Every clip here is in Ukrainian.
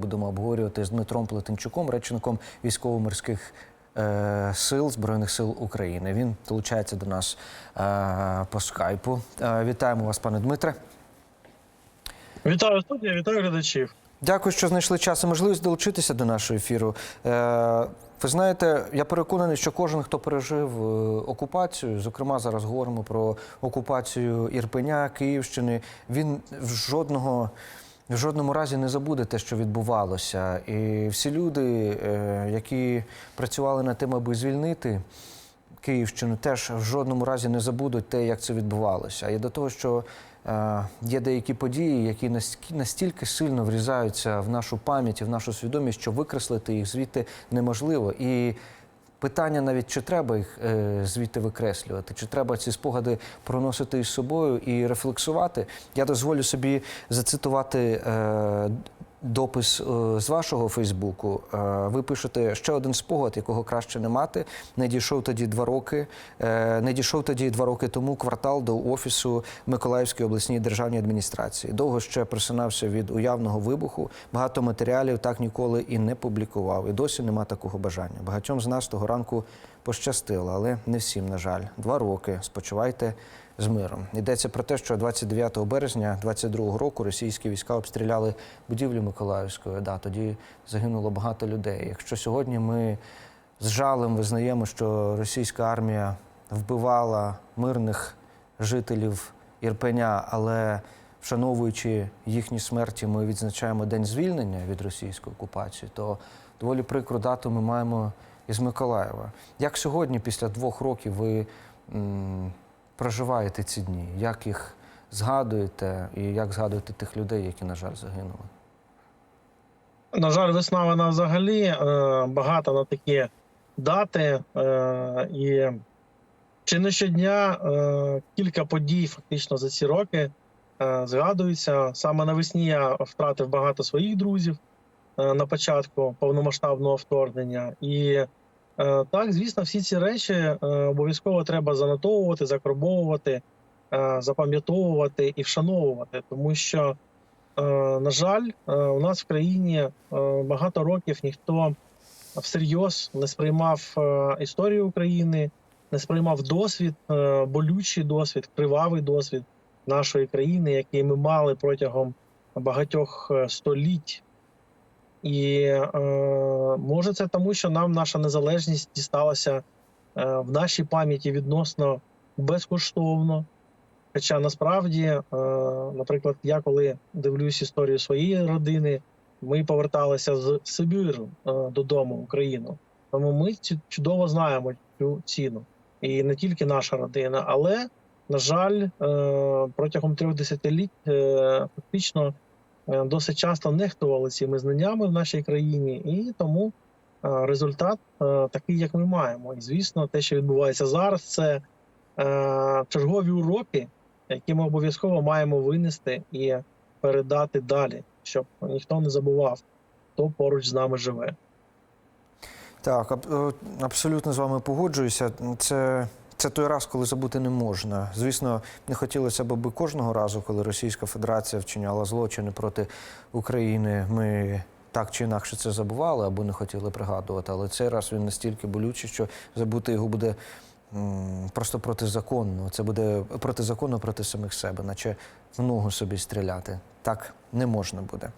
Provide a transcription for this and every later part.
Будемо обговорювати з Дмитром Плетенчуком, речником військово-морських е, сил Збройних сил України. Він долучається до нас е, по скайпу. Е, вітаємо вас, пане Дмитре. Вітаю студія, вітаю глядачів. Дякую, що знайшли час і можливість долучитися до нашого ефіру. Е, ви знаєте, я переконаний, що кожен, хто пережив е, окупацію, зокрема зараз говоримо про окупацію Ірпеня, Київщини, він в жодного. В жодному разі не забуде те, що відбувалося. І всі люди, е, які працювали над тим, аби звільнити Київщину, теж в жодному разі не забудуть те, як це відбувалося. І до того, що е, є деякі події, які настільки сильно врізаються в нашу пам'ять і в нашу свідомість, що викреслити їх звідти неможливо. І Питання навіть чи треба їх е, звідти викреслювати, чи треба ці спогади проносити із собою і рефлексувати. Я дозволю собі зацитувати е, допис е, з вашого Фейсбуку. Е, ви пишете ще один спогад, якого краще не мати. Не дійшов тоді два роки. Не дійшов тоді два роки тому квартал до офісу Миколаївської обласній державній адміністрації. Довго ще просинався від уявного вибуху. Багато матеріалів так ніколи і не публікував. І досі нема такого бажання. Багатьом з нас того ранку пощастило, але не всім, на жаль. Два роки. Спочивайте з миром. Йдеться про те, що 29 березня 22 року російські війська обстріляли будівлю Миколаївської. Да, тоді загинуло багато людей. Якщо сьогодні ми з жалем визнаємо, що російська армія вбивала мирних жителів Ірпеня, але вшановуючи їхні смерті, ми відзначаємо день звільнення від російської окупації, то доволі прикру дату ми маємо із Миколаєва. Як сьогодні, після двох років, ви проживаєте ці дні? Як їх згадуєте і як згадуєте тих людей, які, на жаль, загинули? На жаль, весна вона взагалі е, багата на такі дати. Е, і чи не щодня е, кілька подій фактично за ці роки е, згадуються. Саме навесні я втратив багато своїх друзів на початку повномасштабного вторгнення. І так, звісно, всі ці речі е, обов'язково треба занотовувати, закарбовувати, е, запам'ятовувати і вшановувати, тому що. Е, На жаль, е, у нас в країні е, багато років ніхто всерйоз не сприймав е, історію України, не сприймав досвід, е, болючий досвід, кривавий досвід нашої країни, який ми мали протягом багатьох е, століть. І е, може це тому, що нам наша незалежність дісталася е, в нашій пам'яті відносно безкоштовно. Хоча насправді, е, наприклад, я коли дивлюсь історію своєї родини, ми поверталися з Сибіру е, додому в Україну. Тому ми чудово знаємо цю ціну. І не тільки наша родина, але, на жаль, е, протягом трьох десятиліть е, фактично досить часто нехтували цими знаннями в нашій країні, і тому е, результат е, такий, як ми маємо. І звісно, те, що відбувається зараз, це е, чергові уроки, які ми обов'язково маємо винести і передати далі, щоб ніхто не забував, хто поруч з нами живе. Так, е, абсолютно з вами погоджуюся. Це, це той раз, коли забути не можна. Звісно, не хотілося б, кожного разу, коли Російська Федерація вчиняла злочини проти України, ми так чи інакше це забували або не хотіли пригадувати. Але цей раз він настільки болючий, що забути його буде м, просто протизаконно. Це буде протизаконно проти самих себе, наче в ногу собі стріляти. Так не можна буде.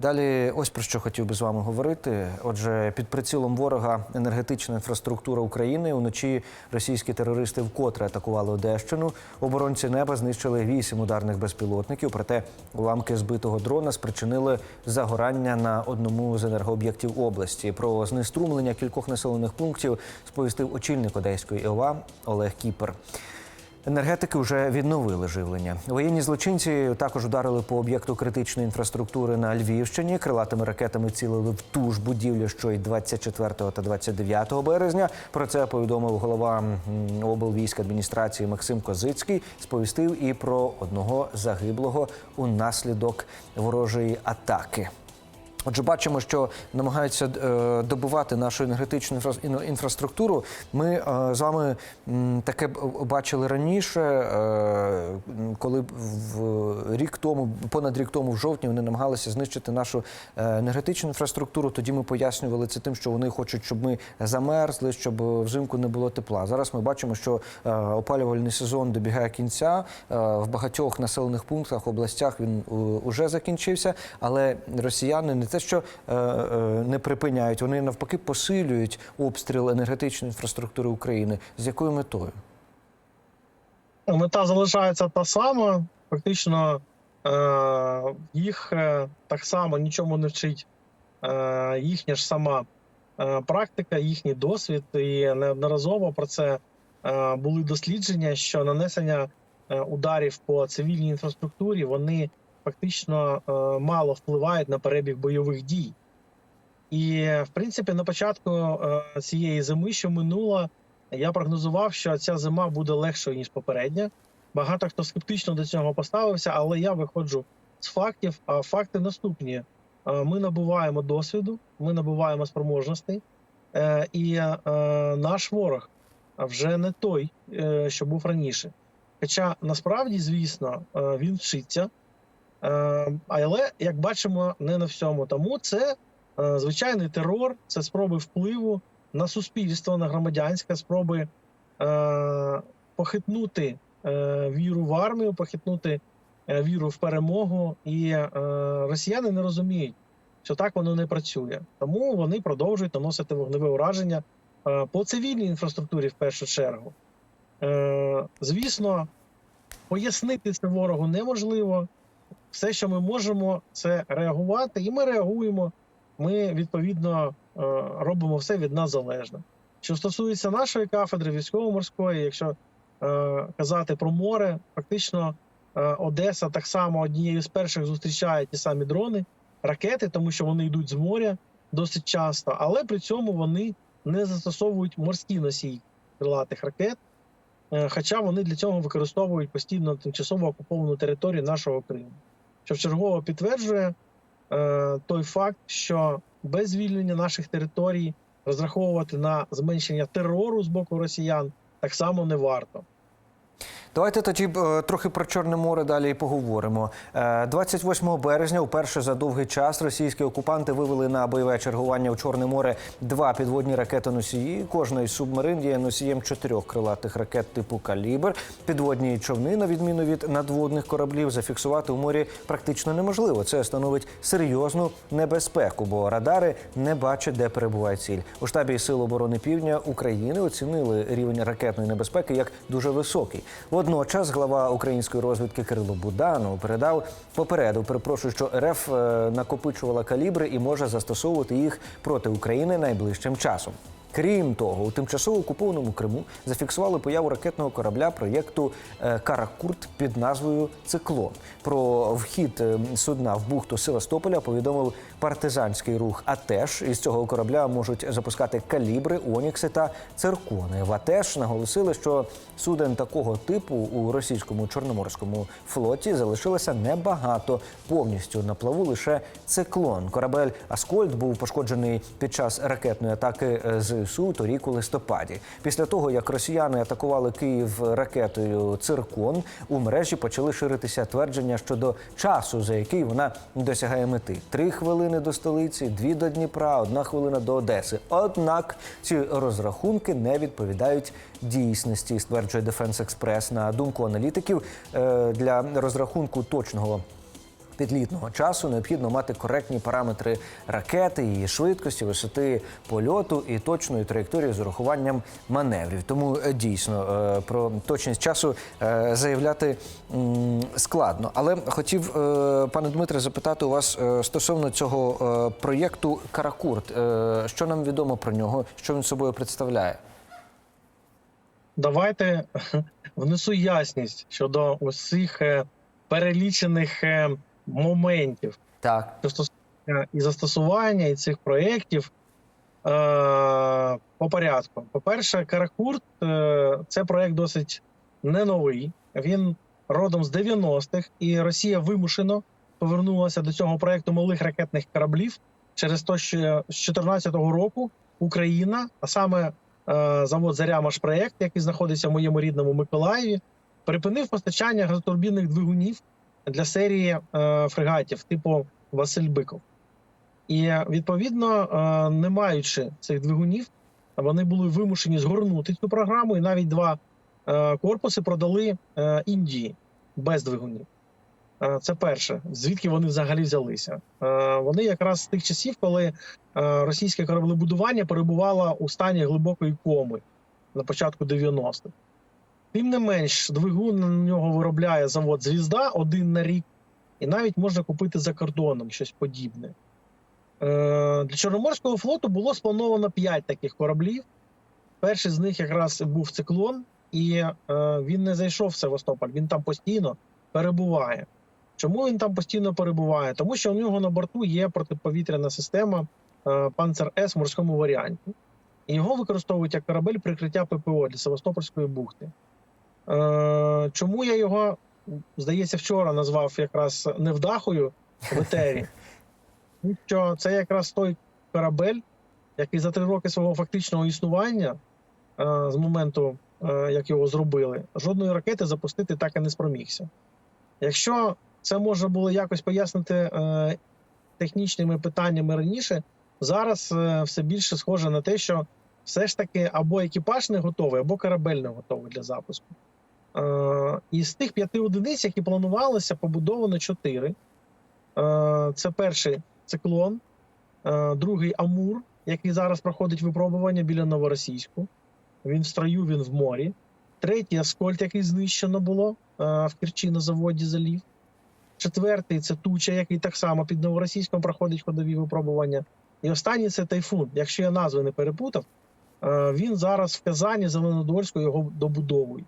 Далі, ось про що хотів би з вами говорити. Отже, під прицілом ворога енергетична інфраструктура України. Уночі російські терористи вкотре атакували Одещину. Оборонці неба знищили вісім ударних безпілотників. Проте уламки збитого дрона спричинили загорання на одному з енергооб'єктів області. Про знеструмлення кількох населених пунктів сповістив очільник Одеської ІОА Олег Кіпер. Енергетики вже відновили живлення. Воєнні злочинці також ударили по об'єкту критичної інфраструктури на Львівщині. Крилатими ракетами цілили в ту ж будівлю, що й 24 та 29 березня. Про це повідомив голова м, облвійськ адміністрації Максим Козицький. Сповістив і про одного загиблого унаслідок ворожої атаки. Отже, бачимо, що намагаються е, добувати нашу енергетичну інфраструктуру. Ми е, з вами таке бачили раніше, е, коли в рік тому, понад рік тому, в жовтні, вони намагалися знищити нашу енергетичну інфраструктуру. Тоді ми пояснювали це тим, що вони хочуть, щоб ми замерзли, щоб взимку не було тепла. Зараз ми бачимо, що опалювальний сезон добігає кінця. В багатьох населених пунктах, областях він уже закінчився, але росіяни не те, що е, е, не припиняють, вони навпаки посилюють обстріл енергетичної інфраструктури України. З якою метою? Мета залишається та сама. Фактично е, їх е, так само нічому не вчить е, їхня ж сама е, практика, їхній досвід. І неодноразово про це е, були дослідження, що нанесення ударів по цивільній інфраструктурі вони фактично е, мало впливають на перебіг бойових дій. І, в принципі, на початку е, цієї зими, що минула, я прогнозував, що ця зима буде легшою ніж попередня. Багато хто скептично до цього поставився, але я виходжу з фактів. А факти наступні: Е, ми набуваємо досвіду, ми набуваємо спроможностей, і наш ворог вже не той, що був раніше. Хоча насправді, звісно, він вчиться, але як бачимо, не на всьому. Тому це е, звичайний терор, це спроби впливу на суспільство, на громадянське, спроби е, похитнути е, віру в армію, похитнути е, віру в перемогу. І е, росіяни не розуміють, що так воно не працює. Тому вони продовжують наносити вогневе ураження е, по цивільній інфраструктурі в першу чергу. Е, звісно, пояснити це ворогу неможливо. Все, що ми можемо, це реагувати, і ми реагуємо. Ми відповідно е, робимо все від нас залежне. Що стосується нашої кафедри військово-морської, якщо е, казати про море, фактично е, Одеса так само однією з перших зустрічає ті самі дрони, ракети, тому що вони йдуть з моря досить часто, але при цьому вони не застосовують морські носії крилатих ракет, хоча вони для цього використовують постійно тимчасово окуповану територію нашого Криму, що вчергово підтверджує е, той факт, що без звільнення наших територій розраховувати на зменшення терору з боку росіян так само не варто. Давайте тоді е, трохи про Чорне море далі і поговоримо. Е, 28 березня, вперше за довгий час, російські окупанти вивели на бойове чергування у Чорне море два підводні ракети-носії. Кожна із субмарин є носієм чотирьох крилатих ракет типу калібр. Підводні човни, на відміну від надводних кораблів, зафіксувати у морі практично неможливо. Це становить серйозну небезпеку, бо радари не бачать, де перебуває ціль. У штабі Сил оборони Півдня України оцінили рівень ракетної небезпеки як дуже високий. Водночас глава української розвідки Кирило Буданов передав попередив, перепрошую, що РФ е, накопичувала калібри і може застосовувати їх проти України найближчим часом. Крім того, у тимчасово окупованому Криму зафіксували появу ракетного корабля проєкту е, Каракурт під назвою Циклон. Про вхід е, судна в бухту Севастополя повідомив партизанський рух. АТЕШ із цього корабля можуть запускати калібри, онікси та циркони. В АТЕШ наголосили, що суден такого типу у російському чорноморському флоті залишилося небагато. Повністю на плаву лише циклон. Корабель Аскольд був пошкоджений під час ракетної атаки е, ЗСУ торік у листопаді. Після того, як росіяни атакували Київ ракетою Циркон, у мережі почали ширитися твердження щодо часу, за який вона досягає мети: три хвилини до столиці, дві до Дніпра, одна хвилина до Одеси. Однак ці розрахунки не відповідають дійсності, стверджує Defense Express. На думку аналітиків, е, для розрахунку точного підлітного часу необхідно мати коректні параметри ракети, її швидкості, висоти польоту і точної траєкторії з урахуванням маневрів. Тому е, дійсно е, про точність часу е, заявляти складно. Але хотів, пане Дмитре, запитати у вас стосовно цього проєкту Каракурт. Що нам відомо про нього? Що він собою представляє? Давайте внесу ясність щодо усіх перелічених моментів. Так, і застосування і цих проєктів е, по порядку. По-перше, Каракурт е, це проєкт досить не новий. Він родом з 90-х, і Росія вимушено повернулася до цього проєкту малих ракетних кораблів, через те, що з 2014 року Україна, а саме е, завод Заря-Машпроект, який знаходиться в моєму рідному Миколаєві, припинив постачання газотурбінних двигунів для серії е, фрегатів типу Василь Биков. І відповідно, е, не маючи цих двигунів, вони були вимушені згорнути цю програму, і навіть два е, корпуси продали Індії без двигунів. Це перше, звідки вони взагалі взялися. Вони якраз з тих часів, коли російське кораблебудування перебувало у стані глибокої коми на початку 90-х. Тим не менш, двигун на нього виробляє завод Звізда один на рік, і навіть можна купити за кордоном щось подібне. Е, Для Чорноморського флоту було сплановано 5 таких кораблів. Перший з них якраз був циклон, і е, він не зайшов в Севастополь, він там постійно перебуває. Чому він там постійно перебуває? Тому що у нього на борту є протиповітряна система е, Панцер С в морському варіанті. І його використовують як корабель прикриття ППО для Севастопольської бухти. Е, Чому я його, здається, вчора назвав якраз невдахою в етері? Що це якраз той корабель, який за три роки свого фактичного існування, е, з моменту, е, як його зробили, жодної ракети запустити так і не спромігся. Якщо це можна було якось пояснити е, технічними питаннями раніше, зараз е, все більше схоже на те, що все ж таки або екіпаж не готовий, або корабель не готовий для запуску. Е, і з тих п'яти одиниць, які планувалися, побудовано чотири. Е, це перший циклон, е, другий Амур, який зараз проходить випробування біля Новоросійську. Він в строю, він в морі. Третій Аскольд, який знищено було в Керчі на заводі залів. Четвертий це Туча, який так само під Новоросійськом проходить ходові випробування. І останній це Тайфун. Якщо я назви не перепутав, він зараз в Казані Зеленодольську його добудовують.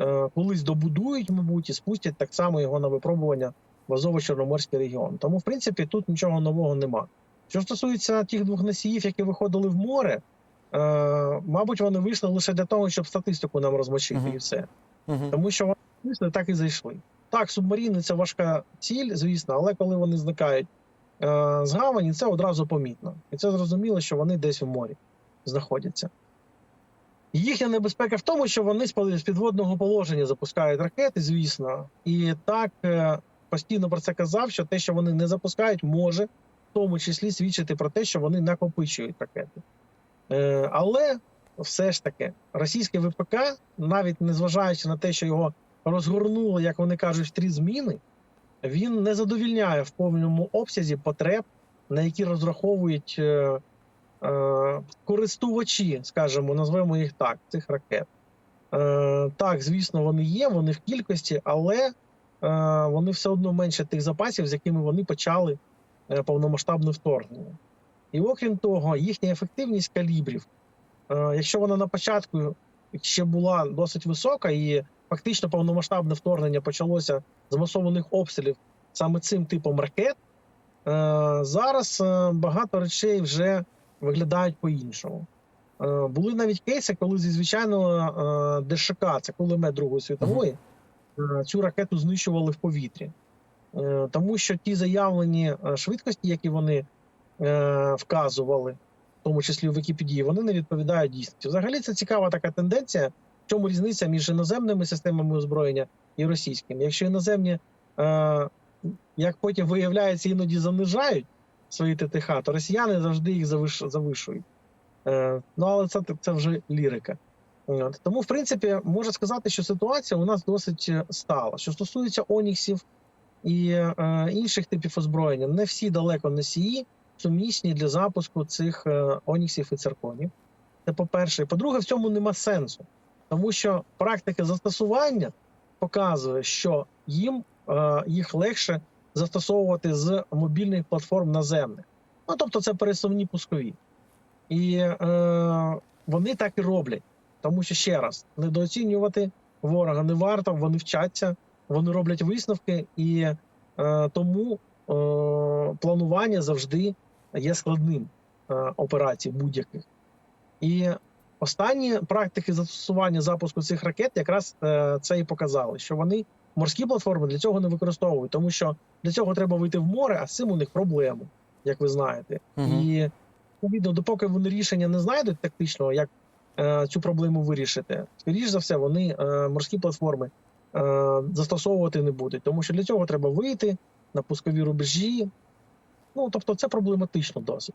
Е, Колись добудують, мабуть, і спустять так само його на випробування в Азово-Чорноморський регіон. Тому, в принципі, тут нічого нового нема. Що стосується тих двох носіїв, які виходили в море, е, мабуть, вони вийшли лише для того, щоб статистику нам розмочити, Мгм. і все. Мгм. Тому що вони вийшли, так і зайшли. Так, субмаріни це важка ціль, звісно, але коли вони зникають е, з гавані, це одразу помітно. І це зрозуміло, що вони десь в морі знаходяться. Їхня небезпека в тому, що вони з підводного положення запускають ракети, звісно. І так е, постійно про це казав, що те, що вони не запускають, може в тому числі свідчити про те, що вони накопичують ракети. Е, але все ж таки, російське ВПК, навіть незважаючи на те, що його розгорнули, як вони кажуть, в три зміни, він не задовільняє в повному обсязі потреб, на які розраховують е, користувачі, скажімо, назвемо їх так, цих ракет. Е, так, звісно, вони є, вони в кількості, але е, вони все одно менше тих запасів, з якими вони почали е, повномасштабне вторгнення. І окрім того, їхня ефективність калібрів, е, якщо вона на початку ще була досить висока, і фактично повномасштабне вторгнення почалося з масованих обстрілів саме цим типом ракет, е, зараз е, багато речей вже виглядають по-іншому. Е, Були навіть кейси, коли зі звичайного е, ДШК, це кулемет Другої світової, е, цю ракету знищували в повітрі. Тому що ті заявлені швидкості, які вони вказували, в тому числі у Вікіпедії, вони не відповідають дійсності. Взагалі це цікава така тенденція. В чому різниця між іноземними системами озброєння і російськими? Якщо іноземні, як потім виявляється, іноді занижають свої ТТХ, то росіяни завжди їх завишують. Е, ну але це, це вже лірика. От. Тому, в принципі, можна сказати, що ситуація у нас досить е, стала. Що стосується Оніксів і е, інших типів озброєння, не всі далеко носії сумісні для запуску цих е, Оніксів і цирконів. Це по-перше. По-друге, в цьому нема сенсу, тому що практика застосування показує, що їм е, їх легше застосовувати з мобільних платформ наземних. Ну тобто, це пересувні пускові. І е, вони так і роблять. Тому що ще раз недооцінювати ворога не варто, вони вчаться, вони роблять висновки, і е, тому е, планування завжди є складним е, операцій будь-яких. І останні практики застосування запуску цих ракет якраз е, це і показали, що вони морські платформи для цього не використовують, тому що для цього треба вийти в море, а з цим у них проблеми. як ви знаєте. Мгм. І відповідно, допоки вони рішення не знайдуть тактичного, як е, цю проблему вирішити, скоріш за все, вони е, морські платформи е, застосовувати не будуть, тому що для цього треба вийти на пускові рубежі. Ну тобто, це проблематично досить.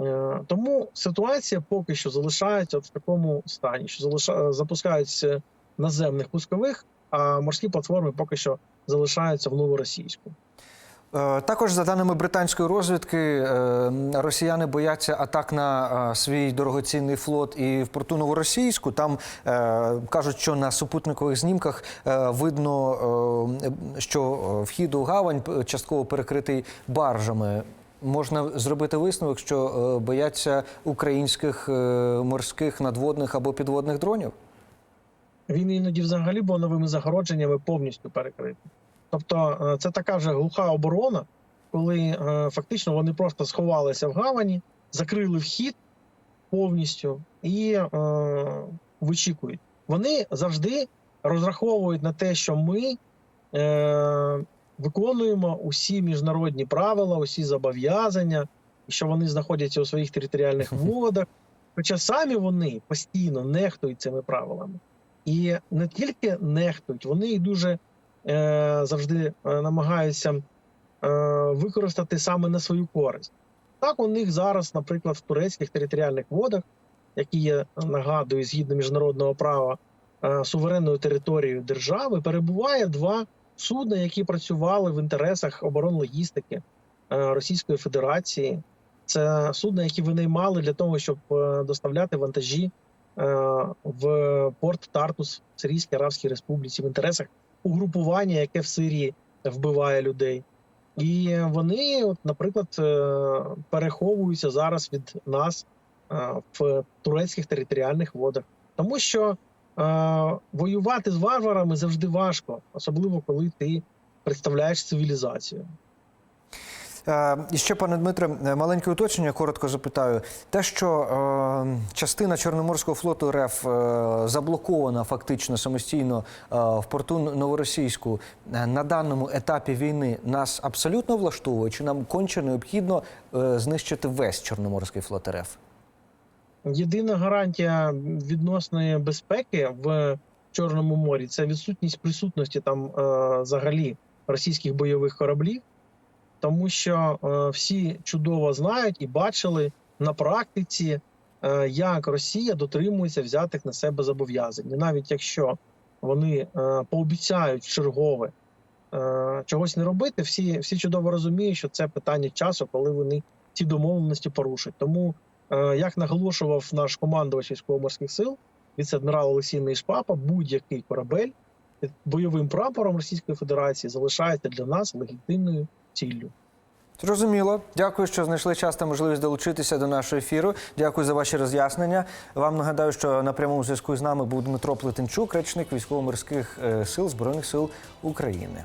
Е, тому ситуація поки що залишається от в такому стані, що залиша... запускаються наземних пускових, а морські платформи поки що залишаються в новоросійську. Е, Також за даними британської розвідки, е, росіяни бояться атак на е, свій дорогоцінний флот і в порту Новоросійську. Там кажуть, що на супутникових знімках видно, що вхід у гавань частково перекритий баржами. Можна зробити висновок, що бояться українських морських надводних або підводних дронів. Він іноді взагалі був новими загородженнями повністю перекритий. Тобто, е, це така вже глуха оборона, коли е, фактично вони просто сховалися в гавані, закрили вхід повністю і е, вичікують. Вони завжди розраховують на те, що ми е, виконуємо усі міжнародні правила, усі зобов'язання, що вони знаходяться у своїх територіальних водах. Хоча самі вони постійно нехтують цими правилами. І не тільки нехтують, вони їх дуже е, завжди е, намагаються е, використати саме на свою користь. Так, у них зараз, наприклад, в турецьких територіальних водах, які є, нагадую, згідно міжнародного права е, суверенною територією держави, перебуває два судна, які працювали в інтересах оборонлогістики е, Російської Федерації. Це судна, які винаймали для того, щоб е, доставляти вантажі в порт Тартус в Сирійській Арабській Республіці в інтересах угрупування, яке в Сирії вбиває людей. І вони, от, наприклад, е, переховуються зараз від нас е, в турецьких територіальних водах, тому що е, воювати з варварами завжди важко, особливо коли ти представляєш цивілізацію. Е, І ще, пане Дмитре, е, маленьке уточнення, коротко запитаю. Те, що е, частина Чорноморського флоту РФ заблокована фактично самостійно в порту Новоросійську на даному етапі війни нас абсолютно влаштовує, чи нам конче необхідно знищити весь Чорноморський флот РФ? Єдина гарантія відносної безпеки в Чорному морі це відсутність присутності там е, взагалі російських бойових кораблів, тому що е, всі чудово знають і бачили на практиці, е, як Росія дотримується взятих на себе зобов'язань. І навіть якщо вони е, пообіцяють чергове чогось не робити, всі, всі чудово розуміють, що це питання часу, коли вони ці домовленості порушать. Тому Як наголошував наш командувач військово-морських сил, віце-адмірал Олексій Нейшпапа, будь-який корабель бойовим прапором Російської Федерації залишається для нас легітимною ціллю. Зрозуміло. Дякую, що знайшли час та можливість долучитися до нашого ефіру. Дякую за ваші роз'яснення. Вам нагадаю, що на прямому зв'язку з нами був Дмитро Плетенчук, речник військово-морських е, сил Збройних сил України.